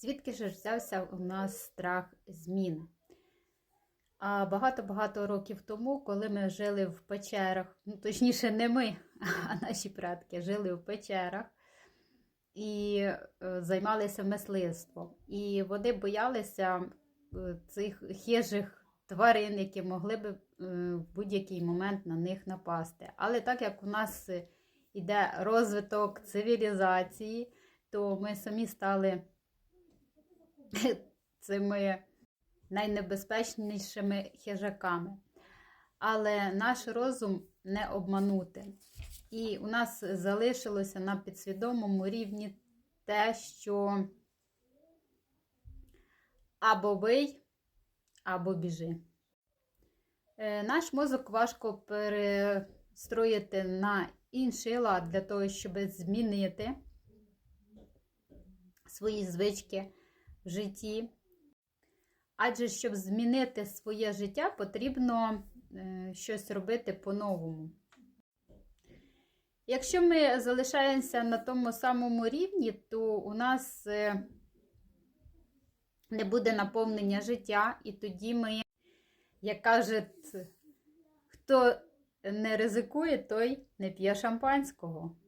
Звідки ж взявся у нас страх змін? А багато-багато років тому, коли ми жили в печерах, ну точніше, не ми, а наші предки жили в печерах і е, займалися мисливством. І вони боялися е, цих хижих тварин, які могли би е, в будь-який момент на них напасти. Але так як у нас е, іде розвиток цивілізації, то ми самі стали цими найнебезпечнішими хижаками. Але наш розум не обманути. І у нас залишилося на підсвідомому рівні те, що або бий, або біжи. Е, Наш мозок важко перестроїти на інший лад для того, щоб змінити свої звички житті. Адже щоб змінити своє життя, потрібно е, щось робити по-новому. Якщо ми залишаємося на тому самому рівні, то у нас е, не буде наповнення життя, і тоді ми, як кажуть, хто не ризикує, той не п'є шампанського.